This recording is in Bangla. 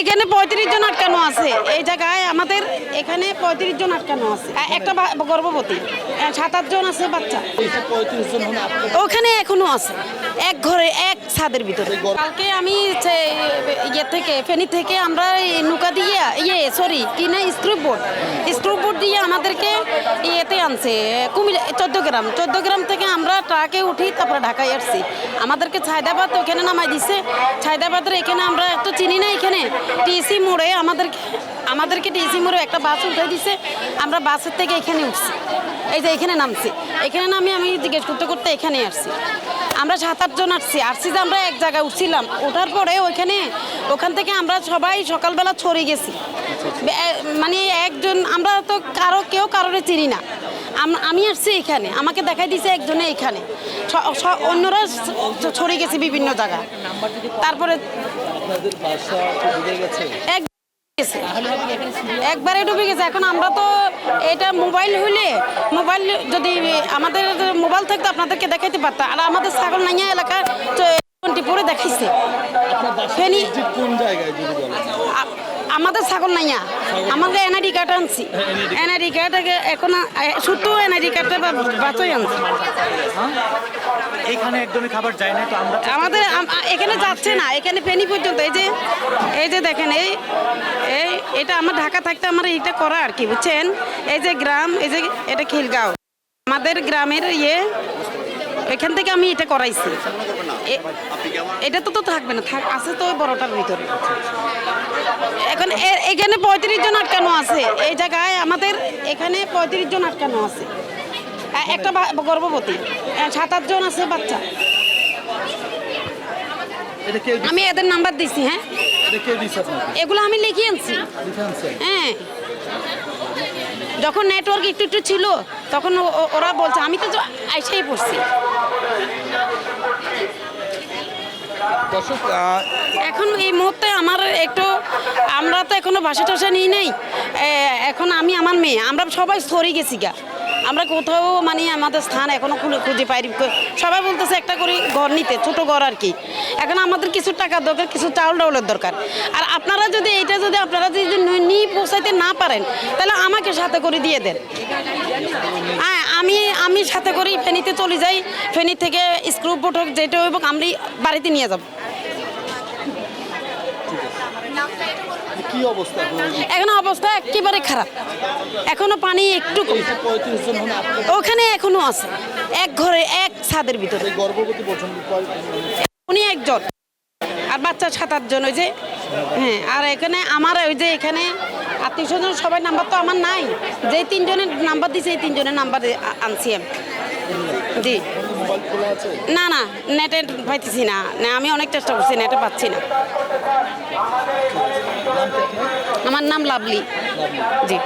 এখানে পঁয়ত্রিশ জন আটকানো আছে। এই জায়গায় আমাদের এখানে পঁয়ত্রিশ জন আটকানো আছে। একটা গর্ভবতী। সাত জন আছে বাচ্চা। ওখানে এখনও আছে। এক ঘরে, এক ছাদের ভিতরে। কালকে আমি ইয়ে থেকে, ফেনি থেকে আমরা নৌকা দিয়ে ইয়ে সরি কি না স্ক্রু বোর্ড আমাদেরকে ইয়েতে আনছে, কুমিল্লা চোদ্দ গ্রাম চোদ্দ গ্রাম থেকে আমরা ট্রাকে উঠি, তারপরে ঢাকায় আসছি। আমাদেরকে ছায়দাবাদ ওখানে নামাই দিছে। ছায়দাবাদের এখানে আমরা তো চিনি না এখানে। টিসি মোড়ে আমাদেরকে আমাদেরকে টিসি মোড়ে একটা বাস উঠে দিছে। আমরা বাসের থেকে এখানে উঠছি। এই যে এখানে নামছি। এখানে নামে আমি জিজ্ঞেস করতে করতে এখানে আসছি। আমরা সাত আটজন আসছি। আসছি যে আমরা এক জায়গায় উঠছিলাম। ওঠার পরে ওইখানে, ওখান থেকে আমরা সবাই সকালবেলা ছড়ে গেছি। মানে একজন আমরা তো কারও কেউ কারোরে চিনি না। আমি আসছি এখানে আমাকে দেখাই দিছে একজনে এখানে। অন্যরা ছড়ে গেছে বিভিন্ন জায়গায়। তারপরে একবারে ডুবে গেছে। এখন আমরা তো এটা মোবাইল হইলে মোবাইল যদি আমাদের মোবাইল থাকতো আপনাদেরকে দেখাইতে পারতাম। আর আমাদের ছাগল নাইয়া এলাকার টোয়েন্টি ফোরে দেখাইছে। ফেনী কোন জায়গায় আমাদের ছাগল নাইয়া আমাদের এনআইডি কার্ড আনছি। NID card. এখন শুধু এনআইডি কার্ডটা বাঁচাই আনছি। এখানে একদমই খাবার যায় না তো আমরা আমাদের এখানে যাচ্ছে না। এখানে ফেনি পর্যন্ত। এই যে এই যে দেখেন এই এই এটা আমার ঢাকা থাকতে আমার এটা করা আর কি বুঝছেন? এই যে গ্রাম এই যে এটা খিলগাঁও। আমাদের গ্রামের ইয়ে এখান থেকে আমি এটা করাইছি। এটা তো তো থাকবে না থাক আছে তো বড়টার ভিতরে। এখন এ- এখানে পঁয়ত্রিশ জন আটকানো আছে। এই জায়গায় আমাদের এখানে পঁয়ত্রিশ জন আটকানো আছে। একটা গর্ভবতী। সাত আট জন আছে বাচ্চা। আমি এদের নাম্বার দিছি হ্যাঁ? এগুলো আমি লিখে আনছি। হ্যাঁ। যখন নেটওয়ার্ক একটু একটু ছিল তখন ওরা বলছে আমি তো জ- আইসাই পড়ছি। দর্শক এখন এই মুহূর্তে আমার একটু, আমরা তো এখনও বাসা টাসা নিই। নাই এখন আমি আমার মেয়ে, আমরা সবাই সরে গেছি গা। আমরা কোথাও মানে আমাদের স্থান এখনও খুলে- খুঁজে পাই সবাই বলতেছে একটা করে ঘর নিতে, ছোট ঘর আর কি। এখন আমাদের কিছু টাকা দরকার, কিছু চাউল ডাউলের দরকার। আর আপনারা যদি এইটা যদি আপনারা যদি নিয়ে পৌঁছাইতে না পারেন, তাহলে আমাকে সাথে করে দিয়ে দেন। হ্যাঁ আমি আমি সাথে করেই ফেনীতে চলে যাই। ফেনী থেকে স্ক্রু বোট হোক যেটা হোক আমি বাড়িতে নিয়ে যাব। কি অবস্থা? এখন অবস্থা একেবারে খারাপ। এখনও পানি একটু কম। ওখানে এখনও আছে। এক ঘরে এক ছাদের ভিতরে। উনি একজন। আর বাচ্চা সাত আটজন ওই যে হ্যাঁ আর এখানে আমার ওই যে এখানে আত্মীয় স্বজন সবাই নাম্বার তো আমার নাই। যে তিনজনের নাম্বার দিছে এই তিনজনের নাম্বার আনছি আমি। জি। না না নেটে পাইতেছি না আমি অনেক চেষ্টা করছি নেটে পাচ্ছি না। আমার নাম লাভলি। জি।